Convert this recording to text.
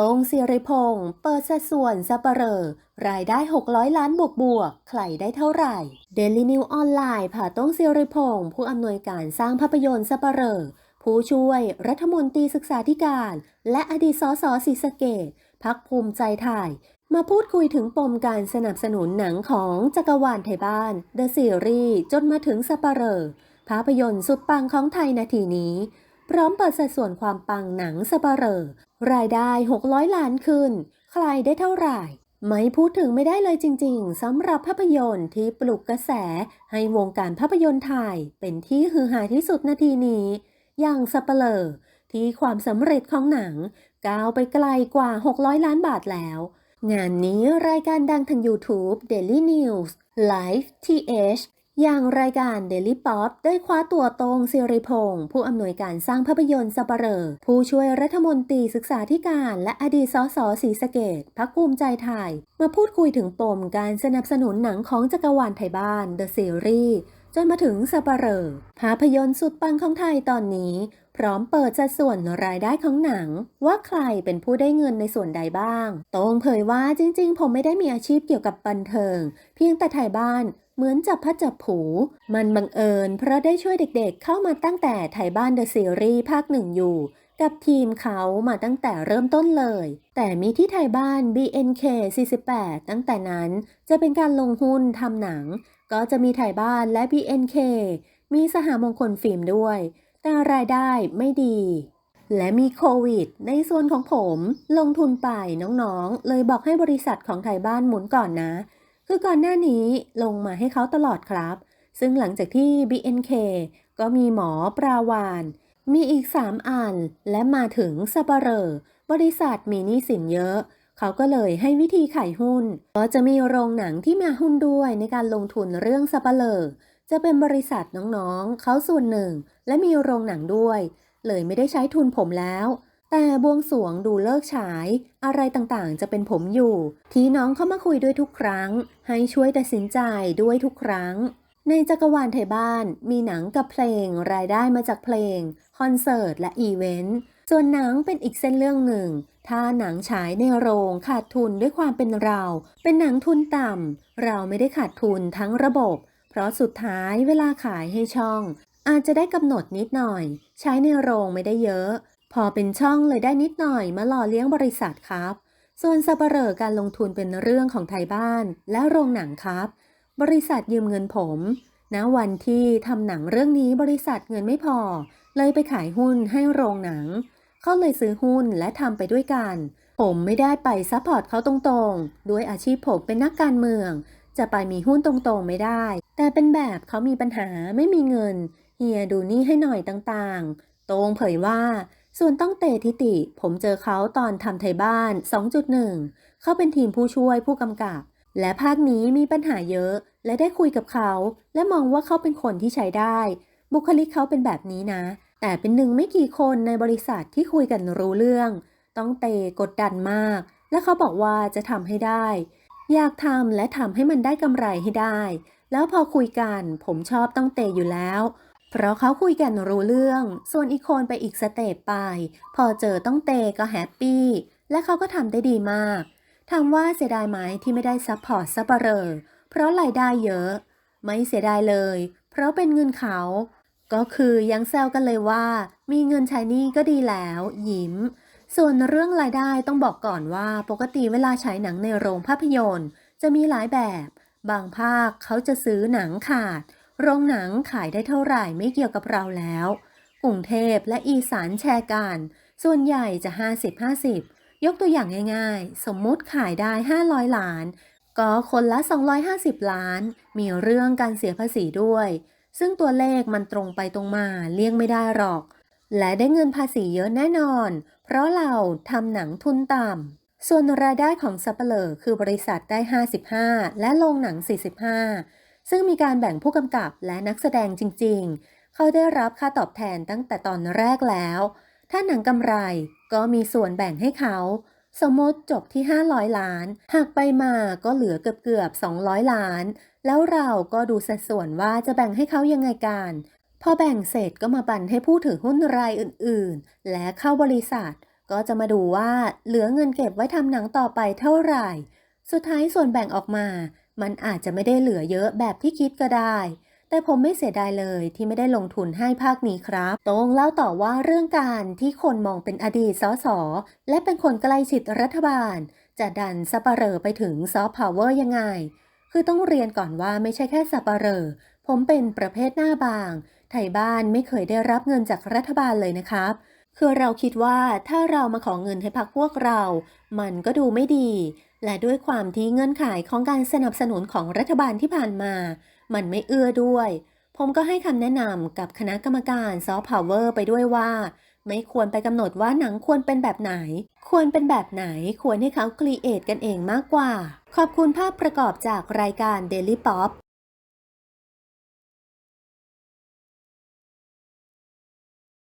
ตรงศิริพงศ์เปิดสัดส่วนสัปเหร่อรายได้ 600 ล้านบวกบวกใครได้เท่าไหร่เดลินิวออนไลน์ผ่าต้งศิริพงศ์ผู้อำนวยการสร้างภาพยนตร์สัปเหร่อผู้ช่วยรัฐมนตรีศึกษาธิการ และอดีตสสศรีสะเกดพักภูมิใจไทยมาพูดคุยถึงปมการสนับสนุนหนังของจักรวาลไทยบ้าน The Series จนมาถึงสัปเหร่อภาพยนตร์สุดปังของไทยนาทีนี้ พร้อมเปิดสัดส่วนความปังหนังสัปเรอรายได้ 600 ล้านขึ้น ใครได้เท่าไหร่ ไม่พูดถึงไม่ได้เลยจริงๆสำหรับภาพยนตร์ที่ปลุกกระแส ให้วงการภาพยนตร์ไทยเป็นที่ฮือฮาที่สุดนาทีนี้ อย่างสัปเหร่อที่ความสำเร็จของหนังก้าวไปไกลกว่า 600 ล้านบาทแล้ว งานนี้รายการดังทาง YouTube Daily News Live TH อย่างรายการ Daily Pop ได้คว้าตัวตรงศิริพงศ์ผู้อำนวยการสร้างภาพยนตร์สัปเหร่อผู้ช่วยรัฐมนตรีศึกษาธิการและอดีตสสศรีสะเกดพักภูมิใจไทย มาพูดคุยถึงปมการสนับสนุนหนังของจักรวาลไทยบ้าน The Series จนมาถึงสัปเหร่อภาพยนตร์สุดปังของไทยตอนนี้ พร้อมเปิดสัดส่วนรายได้ของหนัง ว่าใครเป็นผู้ได้เงินในส่วนใดบ้างโตงเผยว่าจริงๆ ผมไม่ได้มีอาชีพเกี่ยวกับบันเทิง เพียงแต่ไทยบ้าน เหมือนจับพัดจับผู มันบังเอิญเพราะได้ช่วยเด็กๆเข้ามาตั้งแต่ไทยบ้านเดอะซีรีส์ภาคหนึ่งอยู่ กับทีมเขามาตั้งแต่เริ่มต้นเลย แต่มีที่ไทยบ้าน BNK 48 ตั้งแต่นั้นจะเป็นการลงหุ้นทำหนัง ก็จะมีไทยบ้านและ BNK มีสหมงคลฟิล์มด้วย แต่รายได้ไม่ดี และมีโควิด ในส่วนของผม ลงทุนไปน้องๆ เลยบอกให้บริษัทของไทยบ้านหมุนก่อนนะ คือก่อนหน้านี้ลงมาให้เขาตลอดครับ ซึ่งหลังจากที่ BNK ก็มีหมอปราวาน มีอีก 3อัน และมาถึงสปเรอบริษัทมีหนี้สินเยอะ เขาก็เลยให้วิธีขายหุ้น ก็จะมีโรงหนังที่มาหุ้นด้วยในการลงทุนเรื่องสปเรอจะเป็นบริษัทน้องๆ เขาส่วนหนึ่ง และมีโรงหนังด้วย เลยไม่ได้ใช้ทุนผมแล้ว แต่บวงสรวงดูเลิกฉาย อะไรต่างๆ จะเป็นผมอยู่ ที่น้องเข้ามาคุยด้วยทุกครั้ง ให้ช่วยตัดสินใจด้วยทุกครั้ง ในจักรวาลไทยบ้านมีหนังกับเพลงรายได้มาจากเพลง คอนเสิร์ตและอีเวนต์ ส่วนหนังเป็นอีกเส้นเรื่องหนึ่ง ถ้าหนังฉายในโรงขาดทุนด้วยความเป็นเรา เป็นหนังทุนต่ำ เราไม่ได้ขาดทุนทั้งระบบ เพราะสุดท้ายเวลาขายให้ช่องอาจจะได้กำหนดนิดหน่อย ใช้ในโรงไม่ได้เยอะ พอเป็นช่องเลยได้นิดหน่อยมาหล่อเลี้ยงบริษัทครับ ส่วนสัปเหร่อการลงทุนเป็นเรื่องของไทยบ้านและโรงหนังครับ บริษัทยืมเงินผมณวันที่ทำหนังเรื่องนี้บริษัทเงินไม่พอ เลยไปขายหุ้นให้โรงหนัง เขาเลยซื้อหุ้นและทำไปด้วยกัน ผมไม่ได้ไปซัพพอร์ตเขาตรงๆ ด้วยอาชีพผมเป็นนักการเมือง จะไปมีหุ้นตรงๆไม่ได้ แต่เป็นแบบเขามีปัญหาไม่มีเงิน เฮียดูนี่ให้หน่อยต่างๆโตงเผยว่า ส่วนต้องเตทิติ ผมเจอเขาตอนทำไทยบ้าน 2.1 เขาเป็นทีมผู้ช่วยผู้กำกับ และภาคนี้มีปัญหาเยอะ และได้คุยกับเขา และมองว่าเขาเป็นคนที่ใช้ได้ บุคลิกเขาเป็นแบบนี้นะ แต่เป็นหนึ่งไม่กี่คนในบริษัทที่คุยกันรู้เรื่อง ต้องเตกดดันมาก และเขาบอกว่าจะทำให้ได้ อยากทำและทำให้มันได้กำไรให้ได้ แล้วพอคุยกัน ผมชอบต้องเตอยู่แล้ว เพราะเขาคุยกันรู้เรื่อง ส่วนอีกคนไปอีกสเตปไป พอเจอต้องเตก็แฮปปี้ และเขาก็ทำได้ดีมากถามว่าเสียดายไหมที่ไม่ได้ซัพพอร์ตซัปเหร่อเพราะรายได้เยอะ ไม่เสียดายเลย เพราะเป็นเงินเขา ก็คือยังแซวกันเลยว่า มีเงินใช้นี้ก็ดีแล้ว ยิ้ม ส่วนเรื่องรายได้ต้องบอกก่อนว่าปกติเวลาฉายหนังในโรงภาพยนตร์ จะมีหลายแบบ บางภาคเขาจะซื้อหนังขาด โรงหนังขายได้เท่าไหร่ไม่เกี่ยวกับเราแล้ว กรุงเทพและอีสานแชร์กัน ส่วนใหญ่จะ 50-50 ยกตัวอย่างง่ายๆ สมมุติขายได้ 500 ล้าน ก็คนละ 250 ล้าน มีเรื่องการเสียภาษีด้วย ซึ่งตัวเลขมันตรงไปตรงมาเลี่ยงไม่ได้หรอก และได้เงินภาษีเยอะแน่นอน เพราะเราทำหนังทุนต่ำส่วนรายได้ของซัปเหร่อคือบริษัทได้ 55 และโรงหนัง 45 ซึ่งมีการแบ่งผู้กำกับและนักแสดงจริงๆ เขาได้รับค่าตอบแทนตั้งแต่ตอนแรกแล้ว ถ้าหนังกำไรก็มีส่วนแบ่งให้เขา สมมติจบที่ 500 ล้าน หากไปมาก็เหลือเกือบเกือบ 200 ล้าน แล้วเราก็ดูสัดส่วนว่าจะแบ่งให้เขายังไงกัน พอแบ่งเสร็จก็มาบันให้ผู้ถือหุ้นรายอื่นๆ และเข้าบริษัท ก็จะมาดูว่าเหลือเงินเก็บไว้ทำหนังต่อไปเท่าไหร่ สุดท้ายส่วนแบ่งออกมา มันอาจจะไม่ได้เหลือเยอะแบบที่คิดก็ได้ แต่ผมไม่เสียดายเลยที่ไม่ได้ลงทุนให้ภาคนี้ครับตรงเล่าต่อว่าเรื่องการที่คนมองเป็นอดีตสสและเป็นคนใกล้ชิดรัฐบาล จะดันสปเหรอไปถึงซอฟต์พาวเวอร์ยังไง คือต้องเรียนก่อนว่าไม่ใช่แค่สับปเหร่อผมเป็นประเภทหน้าบาง ไทยบ้านไม่เคยได้รับเงินจากรัฐบาลเลยนะครับคือเราคิดว่าถ้าเรามาขอเงินให้พักพวกเรา มันก็ดูไม่ดี และด้วยความที่เงื่อนไขของการสนับสนุนของรัฐบาลที่ผ่านมา มันไม่เอื้อด้วย ผมก็ให้คำแนะนำกับคณะกรรมการซอฟต์พาวเวอร์ไปด้วยว่า ไม่ควรไปกำหนดว่าหนังควรเป็นแบบไหน ควรเป็นแบบไหนควรให้เขาครีเอทกันเองมากกว่า ขอบคุณภาพประกอบจากรายการ Daily Pop